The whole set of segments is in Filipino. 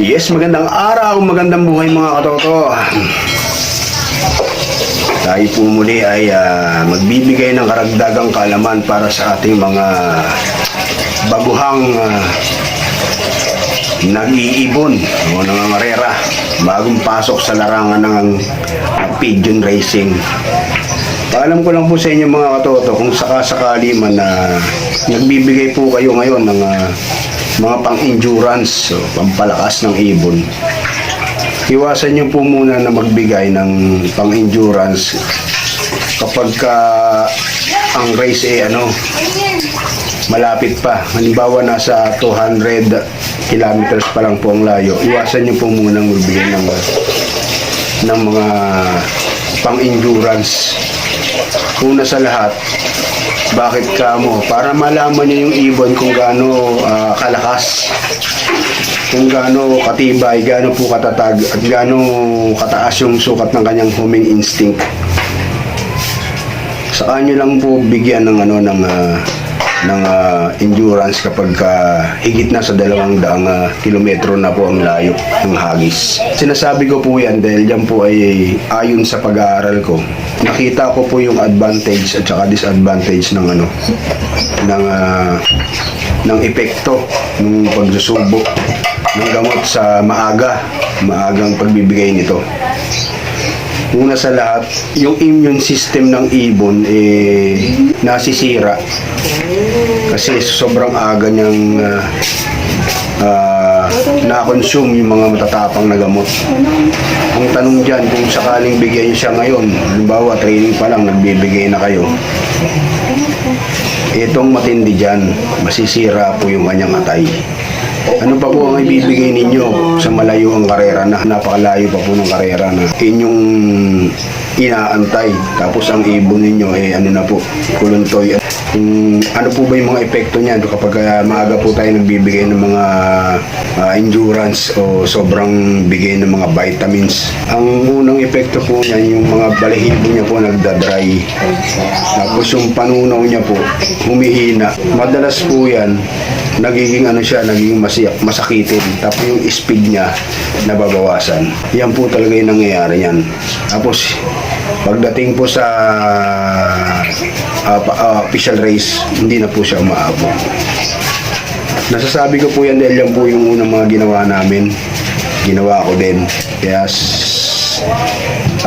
Yes, magandang araw, magandang buhay mga katoto. Tayo po muli ay ah, magbibigay ng karagdagang kaalaman para sa ating mga baguhang ah, nag-iibon o nangangarera bagong pasok sa larangan ng pigeon racing. Paalam ko lang po sa inyo mga katoto kung sakasakali man na nagbibigay po kayo ngayon ng ah, mga pang-endurance o pampalakas ng ibon. Iwasan niyo po muna na magbigay ng pang-endurance kapag ka ang race ay ano malapit pa. Halimbawa nasa 200 kilometers pa lang po ang layo. Iwasan niyo po muna magbigay ng ng mga pang-endurance. Una sa lahat, bakit kamo? Para malaman niyo yung ibon kung gaano ah, kalakas, kung gaano katibay, gaano po katatag, at gaano kataas yung sukat ng kanyang homing instinct. Saka nyo lang po bigyan ng ano ng ah, ng ah, endurance kapag ka higit na sa dalawang daang ah, kilometro na po ang layo ng hagis. Sinasabi ko po yan dahil yan po ay ayon sa pag-aaral ko. Nakita ko po yung advantage at saka disadvantage ng ano ng ah, ng epekto ng pagsusubo ng gamot sa maaga, maagang pagbibigay nito. Una sa lahat, yung immune system ng ibon eh nasisira. Kasi sobrang aga niyang ah, ah, na-consume yung mga matatapang na gamot. Ang tanong dyan, kung sakaling bigyan siya ngayon, halimbawa training pa lang, nagbibigay na kayo, itong matindi dyan, masisira po yung kanyang atay. Ano pa po ang ibibigay ninyo sa malayo ang karera na napakalayo pa po ng karera na inyong inaantay. Tapos ang ibon ninyo eh ano na po kuluntoy. Kung ano po ba yung mga epekto niyan kapag ah, maaga po tayo nagbibigay ng mga ah, endurance o sobrang bigay ng mga vitamins? Ang unang epekto po niyan yung mga balahibo niya po nagdadry. Tapos yung panunaw niya po humihina. Madalas po yan nagiging ano siya, nagiging masiyak, masakitin. Tapos yung speed niya nababawasan. Yan po talaga yung nangyayari yan. Tapos pagdating po sa pa- ah, official race, hindi na po siya umaabot. Nasasabi ko po yan dahil yan po yung unang mga ginawa namin. Ginawa ko din. Kaya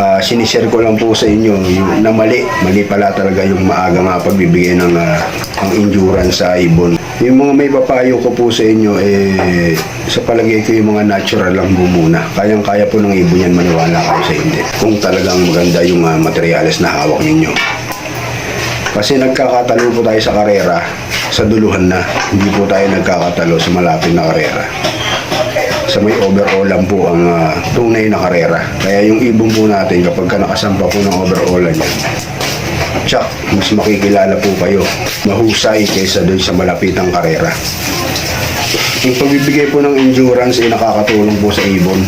ah, sinishare ko lang po sa inyo yung, na mali. Mali pala talaga yung maaga nga pagbibigay ng ah, ang endurance sa ibon. Yung mga may papayo ko po sa inyo, eh, sa palagay ko yung mga natural lang po muna. Kayang-kaya po ng ibon yan, maniwala kayo sa hindi. Kung talagang maganda yung ah, materyales na hawak ninyo. Kasi nagkakatalo po tayo sa karera, sa duluhan na. Hindi po tayo nagkakatalo sa malapit na karera. Sa may overall lang po ang ah, tunay na karera. Kaya yung ibon po natin, kapag ka nakasampa po ng overall niya, tsak, mas makikilala po kayo. Mahusay kaysa doon sa malapitang karera. Yung pagbibigay po ng endurance ay nakakatulong po sa ibon.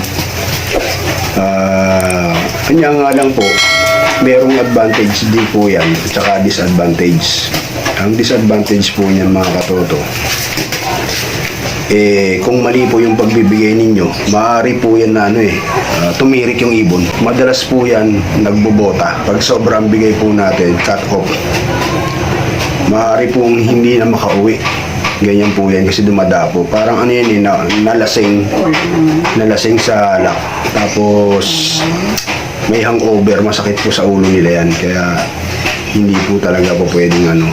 Ah, kanya nga lang po, merong advantage din po yan at saka disadvantage. Ang disadvantage po niyan mga katoto, eh, kung mali po yung pagbibigay ninyo, maaari po yan na ano eh, tumirik yung ibon. Madalas po yan nagbobota. Pag sobrang bigay po natin, cut off. Maaari pong hindi na makauwi. Ganyan po yan kasi dumadapo. Parang ano yan eh, na, nalasing. Nalasing sa alak. Tapos, may hangover, masakit po sa ulo nila yan. Kaya, hindi po talaga po pwedeng ano,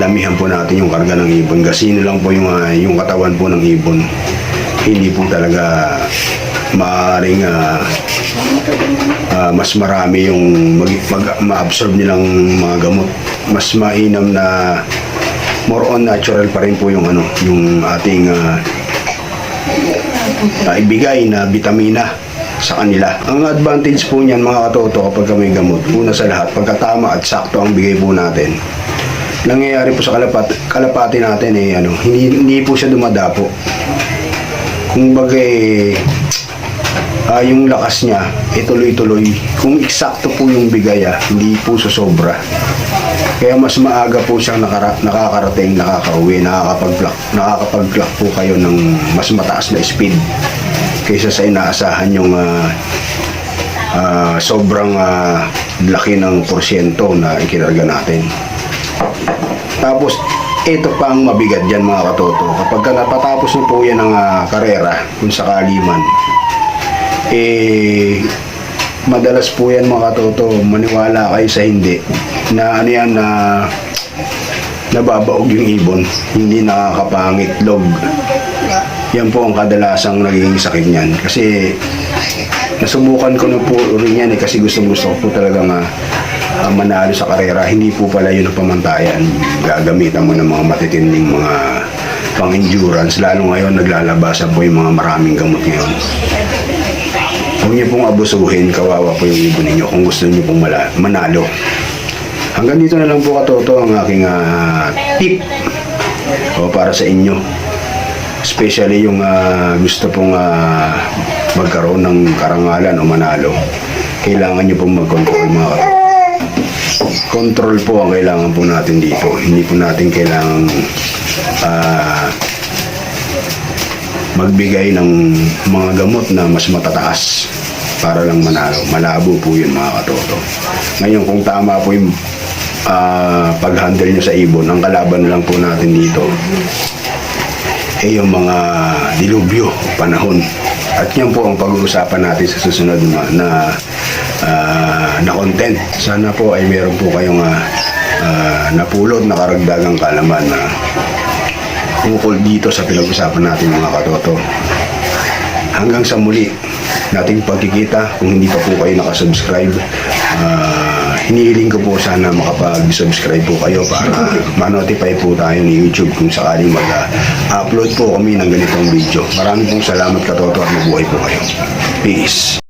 damihan po natin yung karga ng ibon. Gasino lang po yung, ah, yung katawan po ng ibon. Hindi po talaga maaaring ah, ah, mas marami yung mag, mag- ma-absorb nilang mga gamot. Mas mainam na more on natural pa rin po yung ano, yung ating ah, ah, ibigay na vitamina sa kanila. Ang advantage po niyan mga katoto kapag may gamot, una sa lahat, pagkatama at sakto ang bigay po natin. Nangyayari po sa kalapat, kalapati natin eh, ano, hindi, hindi po siya dumadapo. Kung bagay, ah, yung lakas niya, eh, tuloy-tuloy. Kung eksakto po yung bigay, ah, hindi po sobra. Kaya mas maaga po siyang nakara- nakakarating, nakakauwi, nakakapag-clock, nakakapag-clock po kayo ng mas mataas na speed. kaysa sa inaasahan yung ah, ah, sobrang ah, laki ng porsyento na ikinarga natin. Tapos, ito pa ang mabigat dyan mga katoto. Kapag ka napatapos na po yan ng ah, karera, kung sakali man, eh, madalas po yan mga katoto, maniwala kayo sa hindi, na ano yan, na nababaog yung ibon, hindi nakakapangit log. Yan po ang kadalasang nagiging sakit niyan. Kasi nasubukan ko na po rin yan eh, kasi gusto gusto ko po talaga nga ah, manalo sa karera. Hindi po pala yun ang pamantayan. Gagamitan mo ng mga matitinding mga pang-endurance. Lalo ngayon naglalabasan po yung mga maraming gamot ngayon. Huwag niyo pong abusuhin, kawawa po yung ibon ninyo kung gusto niyo pong manalo. Hanggang dito na lang po katoto ang aking ah, tip o para sa inyo. Especially yung ah, gusto pong ah, magkaroon ng karangalan o manalo. Kailangan niyo pong mag-control mga katoto. Control po ang kailangan po natin dito. Hindi po natin kailangan ah, magbigay ng mga gamot na mas matataas para lang manalo. Malabo po yun mga katoto. Ngayon kung tama po yung ah, pag-handle nyo sa ibon, ang kalaban lang po natin dito ay yung mga dilubyo, panahon. At yan po ang pag-uusapan natin sa susunod na, na, ah, na content. Sana po ay meron po kayong ah, ah, napulot na karagdagang kalaman na ukol dito sa pinag-usapan natin mga katoto. Hanggang sa muli nating pagkikita, kung hindi pa po kayo nakasubscribe, ah, hinihiling ko po sana makapag-subscribe po kayo para ma-notify po tayo ni YouTube kung sakaling mag-upload po kami ng ganitong video. Maraming pong salamat katoto at mabuhay po kayo. Peace!